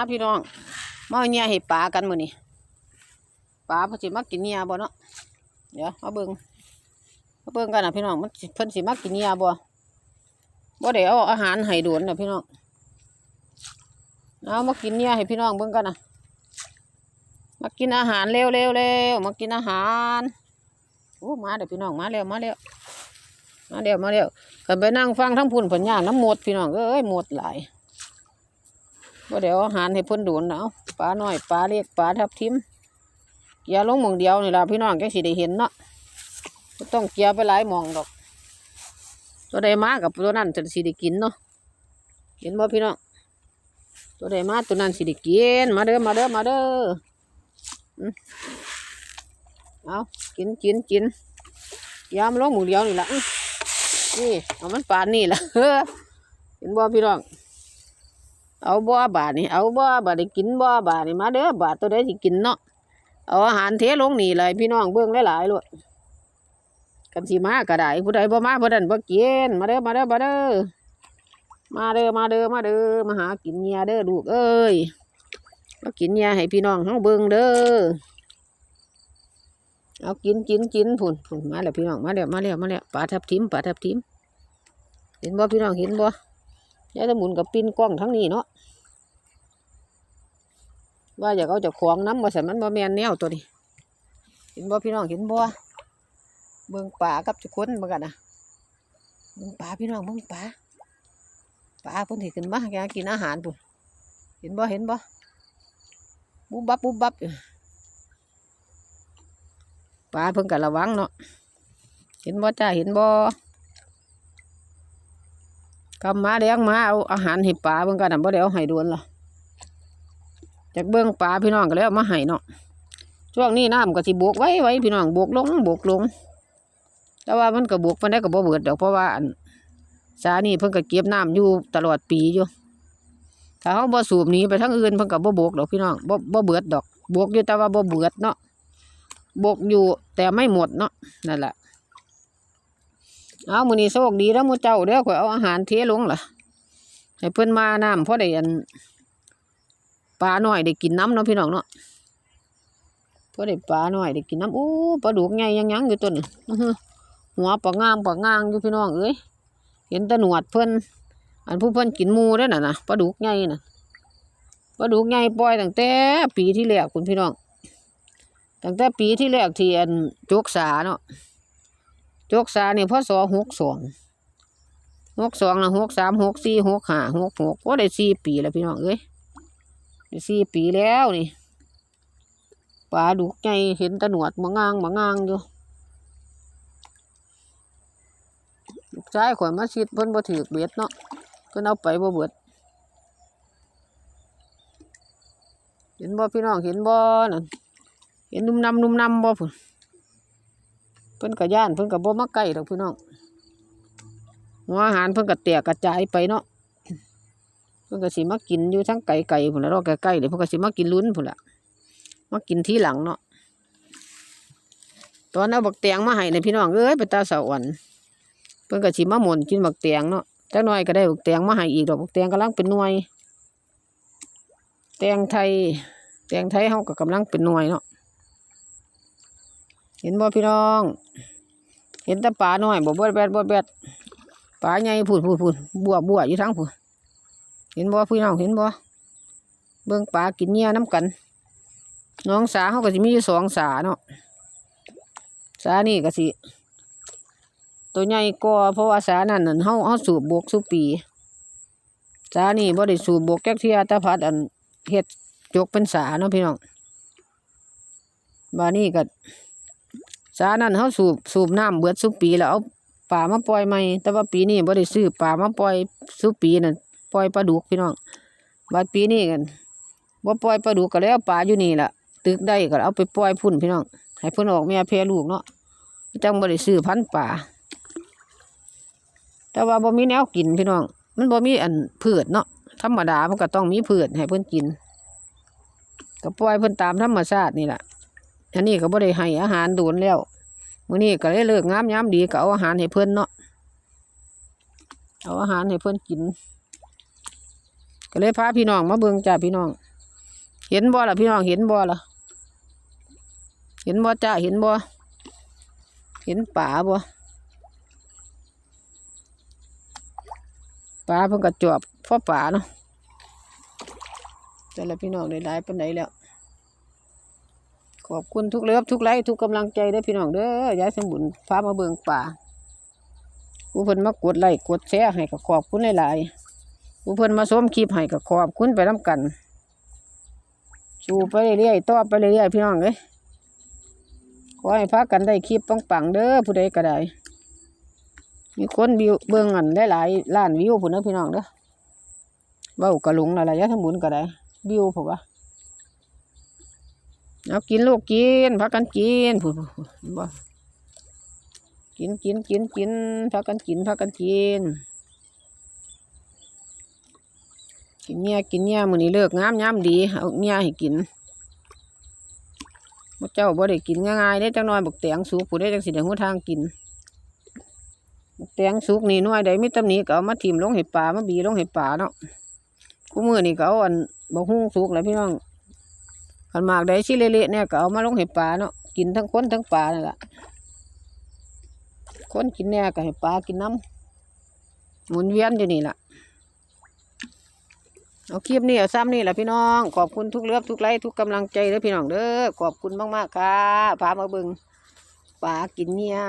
มาพี่น้องมาเนี่ยให้ปลากันมื้อนี้ปลาเพิ่นสิมากินเนี่ยบ่เนาะเดี๋ยวมาเบิ่งมาเบิ่งกันนะพี่น้องมันเพิ่นสิมากินเนี่ยบ่บ่ได้เอาอาหารให้โดนนะพี่น้องเอามากินเนี่ยให้พี่น้องเบิ่งกันนะมากินอาหารเร็วเร็วเร็วมากินอาหารโอ้มาเด้อพี่น้องมาแล้วมาแล้วมาแล้วมาแล้วก็ไปนั่งฟังทั้งพุ่นเพิ่นย่างน้ำหมดพี่น้องเอ้ยหมดหลาย บ่าเดี๋ยวอาหารให้เพิ่นโดนเอาปลาหน้อยปลาเล็กปลาทับทิมเกียร์ลงหมองเดียวนี่ล่ะพี่น้องจังสิได้เห็นเนาะต้องเกียไปหลายมองดอก ตัวใดมากับตัวนั้นจะสิได้กินเนาะเห็นบ่พี่น้องตัวใดมาตัวนั้นสิได้กินมาเด้อมาเด้อมาเด้อเอากินกินกินเกียร์มันลงหมองเดียวนี่ล่ะนี่เอามันปานนี่ล่ะเห็นบ่พี่น้อง เอาบ่บาทนี่เอาบ่บาทได้กินบ่บาทนี่มาเด้อบาทตัวใดสิกินเนาะเอาอาหารเทลงนี่เลยพี่น้องเบิ่งหลายๆลดกันสิมาก็ได้ผู้ใดบ่มาผู้นั้นบ่กินมาเด้อมาเด้อมาเด้อมาเด้อมาเด้อมาเด้อมาหากินเนียเด้อลูกเอ้ยมากินเนียให้พี่น้องเฮาเบิ่งเด้อเอากินกินกินพุ่นพุ่นมาแล้วพี่น้องมาแล้วมาแล้วมาแล้วปลาทับทิมปลาทับทิมเห็นบ่พี่น้องเห็นบ่ ยายตะหมุนกับปิ้นกล้องทั้งนี้เนาะว่าอยากเอาจากของน้ำมาใส่มันบ่แมนแนวตัวนี้เห็นบ่พี่น้องเห็นบ่เบิ่งป่ากับทุคนเหมือนกันนะเบิ่งป่าพี่น้องเบิ่งป่าป่าเพิ่นสิขึ้นมาอยากกินอาหารปุ่นเห็นบ่เห็นบ่บุบบับบุบบับป่าเพิ่นก็ระวังเนาะเห็นบ่จ้าเห็นบ่ กำมาเลี้ยงมาเอาอาหารให้ปลาเบิ่งกันนะบ่ได้เอาให้ดวนล่ะจากเบิ่งปลาพี่น้องก็แล้วมาให้เนาะช่วงนี้น้ำก็สิบวกไว้ไว้พี่น้องบวกลงบวกลง แต่ว่ามันก็บวกปานใดก็บ่เบิดดอกเพราะว่าสานี่เพิ่นก็เก็บน้ำอยู่ตลอดปีอยู่ถ้าเฮาบ่สูบหนีไปทางอื่นเพิ่นก็บ่บวกดอกพี่น้องบ่บ่เบิดดอก บวกอยู่แต่ว่าบ่เบิดเนาะบวกอยู่แต่ไม่หมดเนาะนั่นแหละ เอามือนี้โชคดีแล้วมือเจ้าเด้อข่อยเอาอาหารเทลงล่ะให้เพิ่อนมาน้ำพอได้อันปลาหน้อยได้กินน้ำเนาะพี่น้องเนาะเพอได้ปลาหน้อยได้กินน้ำโอ้ปลาดุกใหญ่ยังยังอยู่ตัวนี้อื้อหือหัวปลางามปลางางอยู่พี่น้องเอ้ยเห็นตะหนวดเพิ่นอันผู้เพิ่อนกินมูเด้น่ะนะปลาดุกใหญ่น่ะปลาดุกใหญ่ปล่อยตั้งแต่ปีที่แล้วคุณพี่น้องตั้งแต่ปีที่แล้วที่อันจกสาเนาะ จกสาเนี่ยพศหกสองหกสองนะหกสามหกสี่หกห้าหกหกก็ได้สี่ปีแล้วพี่น้องเอ้ยได้สี่ปีแล้วนี่ปลาดุกใหญ่เห็นตะหนวดมางางมางางอยู่ลูกชายข่อยมาชิดเพิ่นบ่ถือเบ็ดเนาะเพิ่นเอาไปบ่เบิดเห็นบ่พี่น้องเห็นบ่นั่นเห็นนุ่มนำนุ่มนำบ่พุ่น เพิ่นก็ย่านเพิ่นก็บ่มาใกล้ดอกพี่น้องหัวอาหารเพิ่นก็แตกกระจายไปเนาะเพิ่นก็สิมากินอยู่ทั้งไก่ไก่พุ่นละรอใกล้ๆเดี๋ยวเพิ่นก็สิมากินลุ้นพุ่นละมากินทีหลังเนาะตอนเอาบักแตงมาให้ในพี่น้องเอ้ยไปตาสะอ่อนเพิ่นก็สิมาหมุนกินบักแตงเนาะจักหน่อยก็ได้บักแตงมาให้อีกดอกบักแตงกำลังเป็นหน่วย แตงไทยแตงไทยเฮาก็กำลังเป็นหน่วยเนาะ เห็นบ่พี่น้อง เห็นแต่ปลาน้อยบ่บดแบดบดแบดปลาใหญ่พูดพูดพูดบัวบัวอยู่ทั้งพูดเห็นบ่พี่น้องเห็นบ่เบิ่งปลากินเหยื่อน้ำกัน น้องสาเขาก็สิมีอยู่สองสาเนาะสานี่ก็สิตัวใหญ่กว่าเพราะว่าสานั่นนั่นเฮาเฮาสูบบวกสุปีสานี่บ่ได้สูบบวกแก๊กเทียตาพัดอันเฮ็ดจกเป็นสาเนาะพี่น้องบานี่ก็ สานั้นเขาสูบสูบน้ำเบิดสุปีแล้วเอาปลามาปล่อยใหม่แต่ว่าปีนี้บ่ได้ซื้อปลามาปล่อยสุปีนั่นปล่อยปลาดุกพี่น้องบัดปีนี้กันบ่ปล่อยปลาดุกก็แล้วปลาอยู่นี่ล่ะตึกได้ก็เอาไปปล่อยพุ่นพี่น้องให้เพิ่นออกแม่แพร่ลูกเนาะจังบ่ได้ซื้อพันปลาแต่ว่าบ่มีแนวกินพี่น้อง มันบ่มีอันพืชเนาะธรรมดามันก็ต้องมีพืชให้เพิ่นกินก็ปล่อยเพิ่นตามธรรมชาตินี่แหละ อันนี้ก็บ่ได้ให้อาหารโดนแล้วมื้อนี้ก็เลยเลิกงามยามดีก็เอาอาหารให้เพิ่นเนาะเอาอาหารให้เพิ่นกิน ก็เลยพาพี่น้องมาเบิ่งจ้าพี่น้อง เห็นบ่ล่ะพี่น้องเห็นบ่ล่ะ เห็นบ่จ้าเห็นบ่เห็นป่าบ่ป่าเพิ่งกระจอบพ่อป่าเนาะแต่ละพี่น้องได้หลายปานแล้ว ขอบคุณทุกเลิฟทุกไลค์ทุกกำลังใจเด้อพี่น้องเด้อยายสมบุญพามาเบิ่งป่าผู้เพิ่นมากดไลค์กดแชร์ให้ก็ขอบคุณหลายๆผู้เพิ่นมาชมคลิปให้ก็ขอบคุณไปนํกันสู้ไปเรื่อยๆต่อไปเรื่อยๆพี่น้องเอ้ยขอให้พากันได้คลิปปังๆเด้อผู้ใดก็ได้มีคนวิวเบิ่งอันได้หลายล้านวิวพุ่นนะพี่น้องเด้อเว้ากะหลงอะไรยะทั้งบุญก็ได้วิวผมว่า เอากินลูกกินพักกันกินพุ่นๆบ่กินกินกินกินพักกันกินพักกันกิน กินเนี่ยกินเนี่ยมื้อนี้เลิกงามยามดีเอาเนี่ยให้กินบ่เจ้าบ่ได้กินง่ายๆเด้จังน้อยบักแตงสุกผู้ใดจังสิได้ฮู้ทางกินบักแตงสุกนี่น่วยใดมีตำหนิก็เอามาทิ่มลงให้ปลามาบีลงให้ปลาเนาะคู่มื้อนี่ก็เอาอันบักฮุ้งสุกแล้วพี่น้อง คันหมากใดสิเละๆเนี่ยก็เอามาลงให้ปลาเนาะกินทั้งคนทั้งปลานั่นล่ะคนกินแน่ก็ให้ปลากินน้ำหมุนเวียนอยู่นี่แหละเอาคลิปนี้เอาซ้ำนี่แหละพี่น้องขอบคุณทุกเลือบทุกไลค์ทุกกำลังใจเด้อพี่น้องเด้อขอบคุณมากๆค่ะพามาเบิงป่ากินเนี่ย